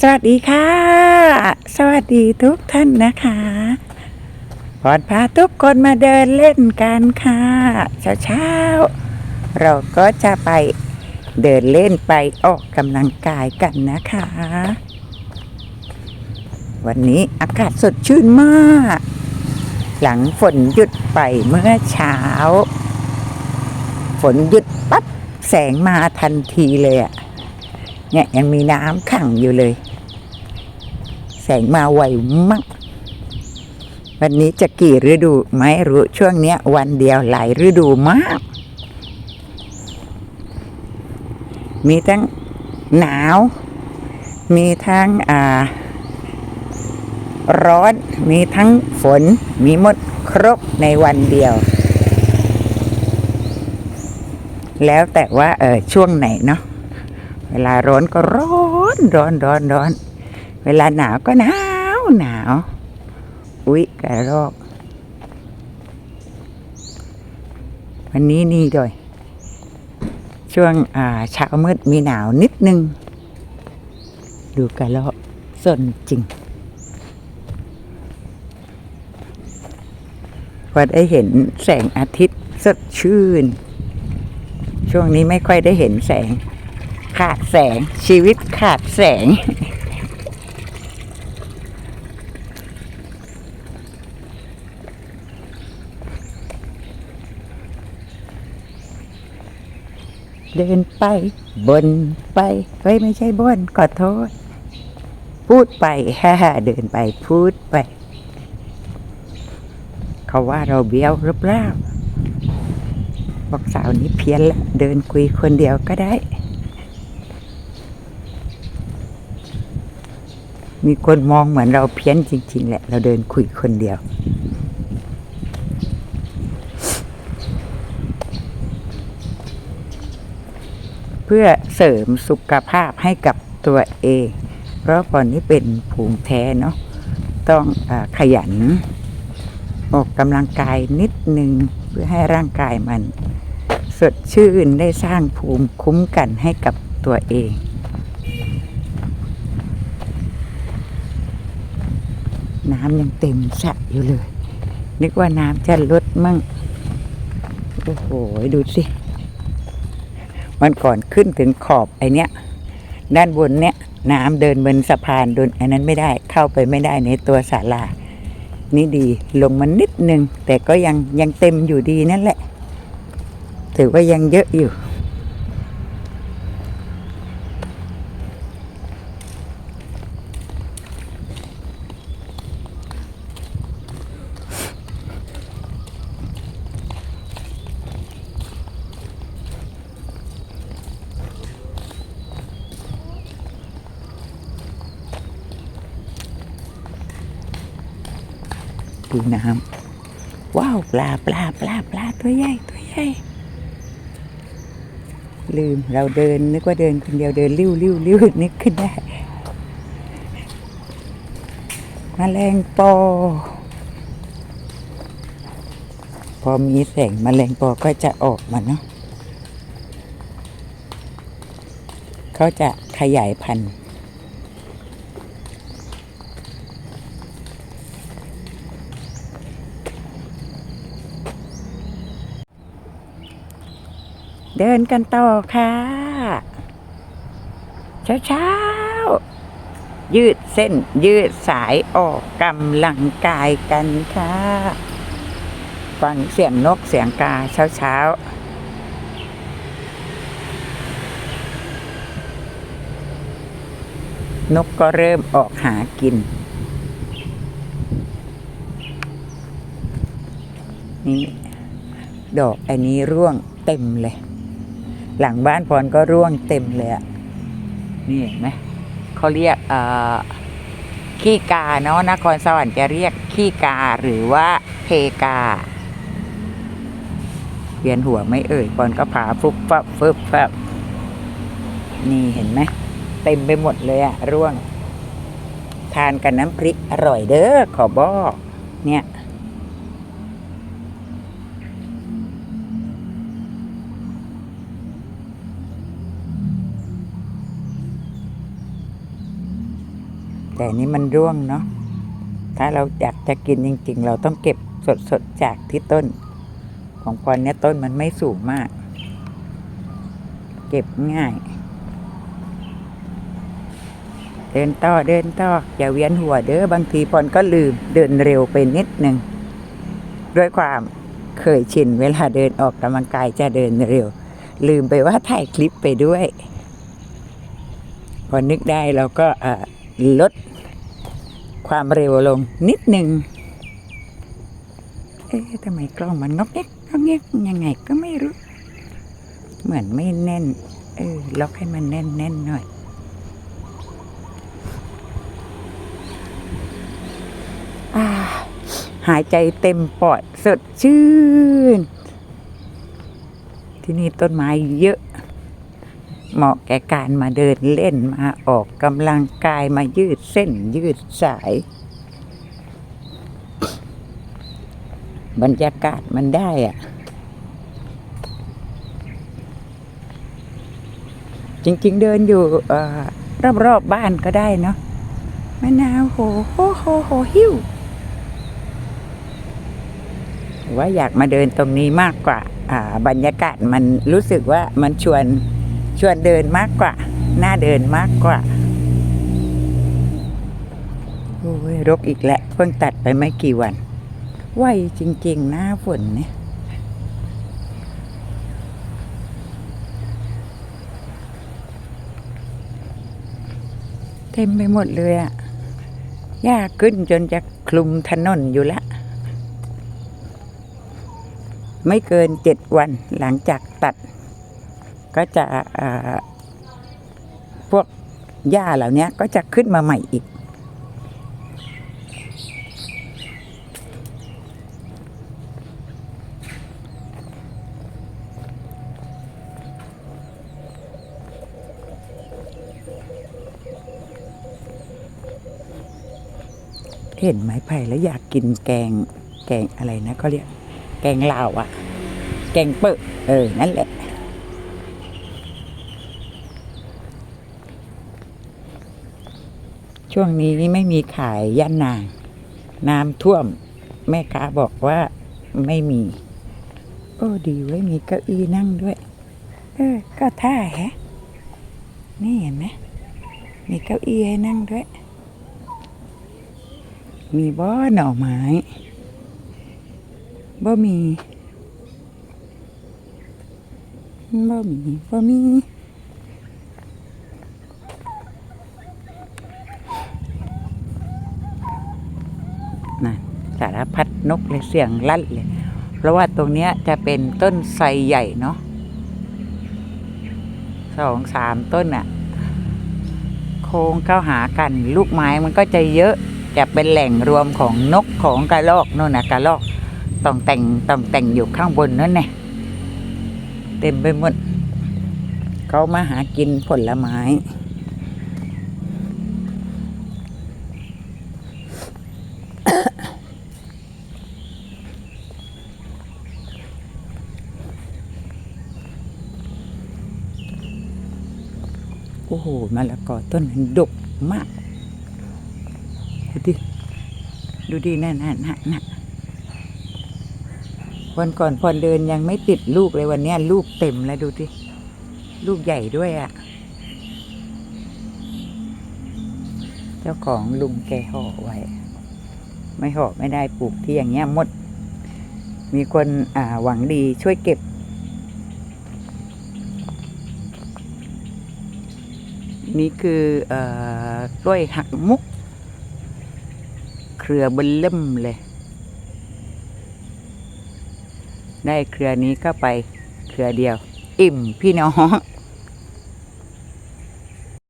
สวัสดีค่ะ สวัสดีทุกท่านนะคะพอดพาทุกคนมาเดินเล่นกันค่ะเช้าเช้าๆเราก็จะไปเดินเล่นไปออกกำลังกายกันนะคะ วันนี้อากาศสดชื่นมาก หลังฝนหยุดไปเมื่อเช้า ฝนหยุดปั๊บแสงมาทันทีเลยอะ เนี่ยยังมีน้ำขังอยู่เลย แสงมาไวมากวันนี้จะกี่ฤดูไม่รู้ช่วงเนี้ย วันเดียวหลายฤดูมาก มีทั้งหนาว มีทั้งอ่า ร้อน มีทั้งฝน มีหมดครบในวันเดียว แล้วแต่ว่าเออช่วงไหนเนาะ เวลาร้อนก็ร้อนร้อนร้อนร้อน เวลาหนาวก็หนาวหนาว อุ๊ยกระรอกวันนี้นี่ด้วย ช่วงอ่าเช้ามืดมีหนาวนิดนึง ดูกระรอกสนจริงพอได้เห็นแสงอาทิตย์สดชื่น ช่วงนี้ไม่ค่อยได้เห็นแสง ขาดแสง ชีวิตขาดแสง เดินไปบนไป เฮ้ย ไม่ใช่บนขอโทษ พูดไปฮ่าเดินไปพูดไป เขาว่าเราเบี้ยวหรือเปล่าบอกสาวนี้เพี้ยนละเดินคุยคนเดียวก็ได้ มีคนมองเหมือนเราเพี้ยนจริง ๆ แหละ เราเดินคุยคนเดียว เพื่อเสริมสุขภาพให้กับตัวเอง เพราะก่อนนี้เป็นภูมิแพ้เนาะต้องอขยัน ออกกำลังกายนิดนึง เพื่อให้ร่างกายมัน สดชื่นได้สร้างภูมิคุ้มกันให้กับตัวเอง น้ำยังเต็มสระอยู่เลย นึกว่าน้ำจะลดมั่ง โอ้โห ดูสิมันก่อนขึ้นถึงขอบไอเนี้ย ด้านบนเนี้ยน้ำเดินบนสะพานโดนอันนั้นไม่ได้เข้าไปไม่ได้ในตัวศาลา นี่ดีลงมานิดนึง แต่ก็ยังยังเต็มอยู่ดีนั่นแหละ ถือว่ายังเยอะอยู่ ดูน้ำว้าวปลาปลาปลาปลาตัวใหญ่ตัวใหญ่ลืมเราเดินนึกว่าเดินคนเดียวเดินริ้วริ้วริ้วนึกขึ้นได้มแมลงปอ พอมีแสงมแมลงปอก็จะออกมาเนาะเขาจะขยายพันธุ์ เดินกันต่อค่ะเช้าเช้าๆ ยืดเส้นยืดสายออกกำลังกายกันค่ะ ฟังเสียงนกเสียงกาเช้าเช้าๆนกก็เริ่มออกหากิน นี่ ดอกอันนี้ร่วงเต็มเลย หลังบ้านพรก็ร่วงเต็มเลยอะนี่เห็นไหมเขาเรียกขี้กาเนาะนครสวรรค์จะเรียกขี้กาหรือว่าเพกาเวียนหัวไม่เอ่ยพรก็ผาฟุบฟับฟึบฟับนี่เห็นไหมเต็มไปหมดเลยอะร่วง ทานกับน้ำพริกอร่อยเด้อขอบอกเนี่ย แต่นี้มันร่วงเนาะถ้าเราอยากจะกินจริง ๆ เราต้องเก็บสดๆจากที่ต้น ของพรเนี่ยต้นมันไม่สูงมาก เก็บง่าย เดินต่อเดินต่ออย่าเวียนหัวเด้อบางทีพรก็ลืมเดินเร็วไปนิดหนึ่งด้วยความเคยชินเวลาเดินออกกำลังกายจะเดินเร็ว ลืมไปว่าถ่ายคลิปไปด้วย พอนึกได้เราก็ลด ความเร็วลงนิดหนึ่งเอ๊ะทำไมกล้องมันงอกแงกงอกแงกยังไงก็ไม่รู้ เหมือนไม่แน่น เออล็อกให้มันแน่นแน่นหน่อยอาหายใจเต็มปอดสดชื่น ที่นี่ต้นไม้เยอะ เหมาะแก่การมาเดินเล่นมาออกกำลังกายมายืดเส้นยืดสาย บรรยากาศมันได้อะจริง ๆ เดินอยู่รอบๆบบ้านก็ได้เนาะมะนาวโหโหโหโหหิวว่าอยากมาเดินตรงนี้มากกว่า บรรยากาศมันรู้สึกว่ามันชวน ชวนเดินมากกว่าน่าเดินมากกว่าโอ้ยรกอีกแล้วเพิ่งตัดไปไม่กี่วันไวจริงๆหน้าฝนเนี่ยเต็มไปหมดเลยอะหญ้าขึ้นจนจะคลุมถนนอยู่ล้วไม่เกินเจ็ดวันหลังจากตัด ก็จะพวกหญ้าเหล่านี้ก็จะขึ้นมาใหม่อีก เห็นไม้ไผ่แล้วอยากกินแกงแกงอะไรนะเขาเรียก แกงลาวอะแกงเปิดเออ นั่นแหละ ช่วงนี้ไม่มีขายย่านนาง น้ำท่วม แม่ค้าบอกว่าไม่มี โอ้ดีไว้ยมีเก้าอี้นั่งด้วย เออ ก็ท่าแฮะ นี่เห็นไหมมีเก้าอี้ให้นั่งด้วย มีบ่อหน่อไม้บ่มีบ่มีบ่มี นั่นสารพัดนกเลยเสียงลั่นเลย เพราะว่าตรงเนี้ยจะเป็นต้นไทรใหญ่เนาะสองสามต้นอะโค้งเข้าหากัน ลูกไม้มันก็จะเยอะจะเป็นแหล่งรวมของนกของกระรอกโน่นนะกระรอกต้องแต่งต้องแต่งอยู่ข้างบนนั่นแน่เต็มไปหมดเขามาหากินผลไม้ อ้โหมะละกอต้นนั้นดกมาก ดูดิ ดูดินั่นนั่นนั่นนั่นวันก่อนพรเดินยังไม่ติดลูกเลยวันนี้ลูกเต็มแล้วดูดิ ลูกใหญ่ด้วยอะ่ะ เจ้าของลุงแกห่อไว้ ไม่ห่อไม่ได้ปลูกที่อย่างเงี้ยหมด มีคนอ่าหวังดีช่วยเก็บ นี่คืออกล้วยหักมุก เครือเบนเล่มเลย ได้เครือนี้ก็ไปเครือเดียว อิ่มพี่น้อง